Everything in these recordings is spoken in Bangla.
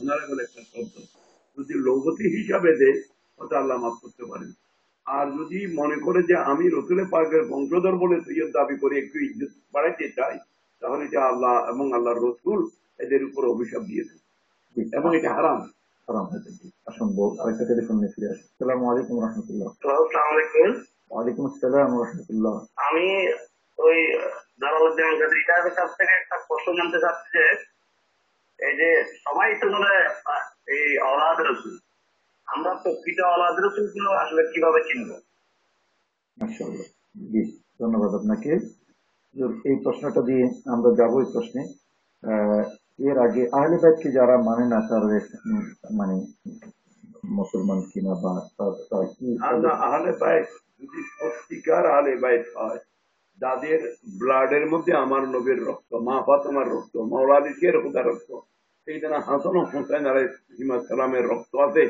ওনারা বলে একটা শব্দ। যদি লৌগতি হিসাবে দেয় হয়তো আল্লাহ মাফ করতে পারেন। আর যদি মনে করে যে আমি রসুলের পাকের বংশধর বলে সৈয়দ দাবি করে একটু ইজ্জত বাড়াইতে চাই তাহলে এটা আল্লাহ এবং আল্লাহর রসুল এদের উপর অভিশাপ দিয়েছেন এবং এটা হারাম। হারাম হয়ে যাবে অসম্ভব। আরেকটা টেলিফোন নিয়ে ফিরে আসি সালাম আলাইকুম রহমতুল্লাহ। আসসালামু ওয়ালাইকুম আসসালাম রহমতুল্লাহ। আমি ওই জালালউদ্দিন কাদের কাছ থেকে একটা প্রশ্ন জানতে চাচ্ছি যে এই যে সবাই তো আহ, এই অলাদ রসুল আমরা প্রকৃত অলাদ রসুলগুলো আসলে কীভাবে চিনবো? জি ধন্যবাদ আপনাকে। এই প্রশ্নটা দিয়ে আমরা যাব এই প্রশ্নে। এর আগে আহলে বাইতকে যারা মানে না তাদের মানে মুসলমান কিনা বা আহলে বাইত যদি সত্যিকার আহলে বাইত হয় যাদের ব্লাডের মধ্যে আমার নবীর রক্ত মা ফাতেমার রক্ত মৌলাদিকের হুদা রক্ত সেই হাসান ও হুসাইন আলাইসালামের রক্ত আছে,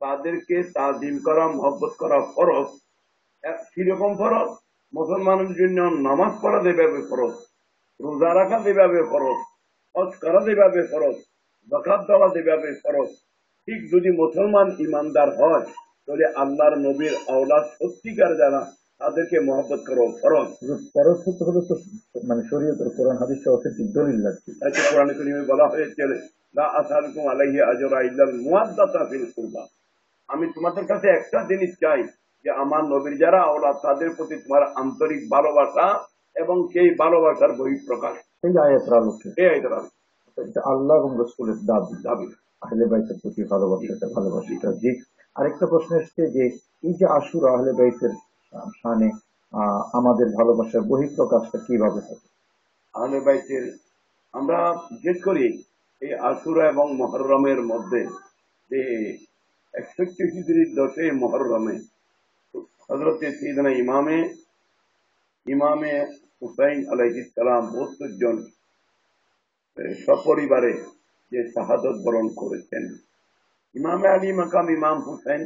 তাদেরকে তাজিম করা, মহব্বত করা ফরজ। কীরকম ফরজ, মুসলমানের জন্য নামাজ পড়া যেভাবে ফরজ, রোজা রাখা যেভাবে ফরজ, হজ করা যেভাবে ফরজ জাকাত দেওয়া যেভাবে ফরজ। ঠিক যদি মুসলমান ইমানদার হয়, তাহলে আল্লাহর নবীর আওলাদ সত্যিকার যারা তাদেরকে মহব্বত করো ফরজ পরোক্ষ হলে তো মানে শরীয়তের কোরআন হাদিসে অথেন্টিক দলিল তাকে কোরআন করিমে বলা হয়েছে লা আসালকুম আলাইহি আজরা মুআদ্দাতা ফিল কুরবা। আমি তোমাদের কাছে একটা জিনিস চাই যে আমার নবীর যারা আওলাদ তাদের প্রতি তোমার আন্তরিক ভালোবাসা এবং সেই ভালোবাসার বহিঃপ্রকাশ। সেই আয়াতের আলোকে এই আইতারা এটা আল্লাহ এবং রসুলের দাবি। দাবি। আহলে বাইতের প্রতি ভালোবাসাটা ভালোবাসাটা জি আরেকটা প্রশ্ন এসছে যে এই যে আশুর আহলে বাইতের সামনে আমাদের ভালোবাসার বহিঃপ্রকাশটা কীভাবে হবে? আহলে বাইতের আমরা জিজ্ঞেস করি এই আশুরা এবং মহরমের মধ্যে যে একষট্টি হিজড়ির দশে মহরমে। হজরত সিদনা ইমামে ইমামে হুসাইন আলাইহিস সালাম বত্তর জন সপরিবারে যে শাহাদত বরণ করেছেন। ইমামে আলী মাকাম ইমাম হুসাইন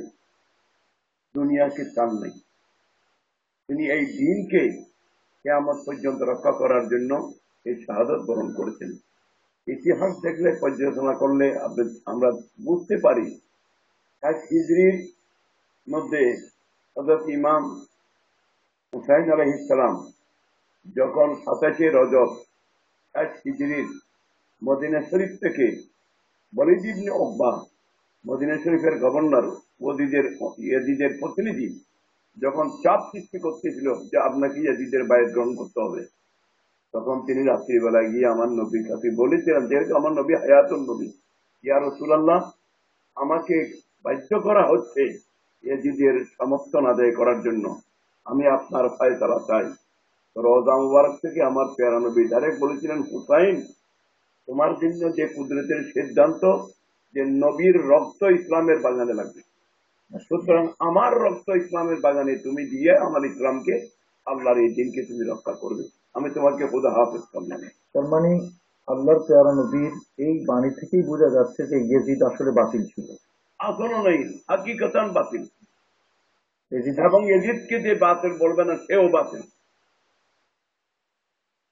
দুনিয়াকে চান নাই। তিনি এই দিনকে কেয়ামত পর্যন্ত রক্ষা করার জন্য এই শাহাদত গ্রহণ করেছেন। ইতিহাস দেখলে, পর্যালোচনা করলে আমরা বুঝতে পারি এক হিজড়ির মধ্যে হজরত ইমাম হুসাইন আলহিসাম যখন সাতাশে রজব এক হিজড়ির মদিনা শরীফ থেকে বলিদ ইবনে ওকবা মদিনা শরীফের গভর্নর, ওদিদের, ইয়াজিদের প্রতিনিধি যখন চাপ সৃষ্টি করতেছিল যে আপনাকে ইয়াজিদের বাইরে গ্রহণ করতে হবে, তখন তিনি রাত্রিবেলায় গিয়ে আমার নবীর কাছে বলেছিলেন যেহেতু আমার নবী হায়াতুল নবী। ইয়া রসুলাল্লাহ, আমাকে বাধ্য করা হচ্ছে ইয়াজিদের সমর্থন আদায় করার জন্য। আমি আপনার ফায়সালা চাই। রোজা মুবারক থেকে আমার পেয়ারা নবী ডাইরেক্ট বলেছিলেন, হুসাইন, তোমার জন্য যে কুদরতের সিদ্ধান্ত যে নবীর রক্ত ইসলামের বাগানে লাগবে। সুতরাং আমার রক্ত ইসলামের বাগানে তুমি দিয়ে আমার ইসলামকে আল্লাহর এই দিনকে তুমি রক্ষা করবে। আমি তোমাকে খুদা হাফেজ করলাম। তার মানে আল্লাহর পেয়ারা নবীর এই বাণী থেকেই বোঝা যাচ্ছে যে ইয়েজিদ আসলে বাতিল ছিল। আসলে নেই হাকিকতান বাতিল। এবং এজিদকে যে বাতিল বলবে না সেও বাতিল।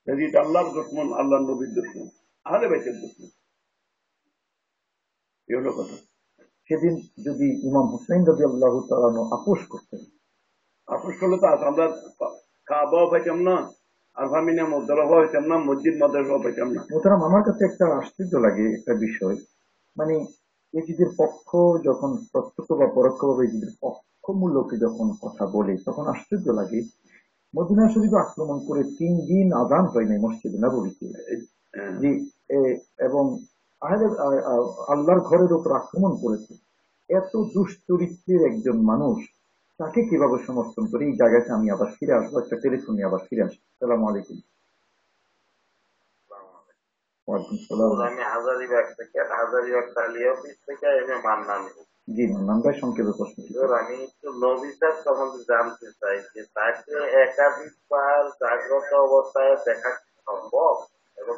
এজিদ আল্লাহর দুশ্মন আল্লাহ নবীর দুশ্মন আহলে বেচের দুশ্মন। এই হলো কথা। সেদিন যদি ইমাম হুসাইন রবি আল্লাহ তালানো আপোষ করতেন আপোষ করলে তো। আমরা খাওয়াও পাইতাম না আর ভামিনা মদ্দলাও পাইতাম না মসজিদ মাদ্রাসাও পাইতাম না মোতারাম আমার কাছে একটা আশ্চর্য লাগে একটা বিষয় মানে এজিদের পক্ষ যখন প্রত্যক্ষ বা পরোক্ষভাবে এজিদের পক্ষমূলকে যখন কথা বলে তখন আশ্চর্য লাগে মদিনা শরীফ আক্রমণ করে তিন দিন আজান হয় নাই মসজিদ নবীতে হ্যাঁ। এবং আহলে আল্লাহর ঘরের উপর আক্রমণ করেছে। এত দুশ্চরিত্রের একজন মানুষ তাকে কীভাবে সমর্থন করে? এই জায়গাতে আমি আবার ফিরে আসব একটা টেলিফোন নিয়ে আবার ফিরে আসব। সালাম। আলাইকুম মান্নান জি ভাই সংক্ষেপে প্রশ্ন আমি একটু নবিতার সম্বন্ধে জানতে চাই যে তাকে একাধিকবার জাগ্রত অবস্থায় দেখা সম্ভব? এবং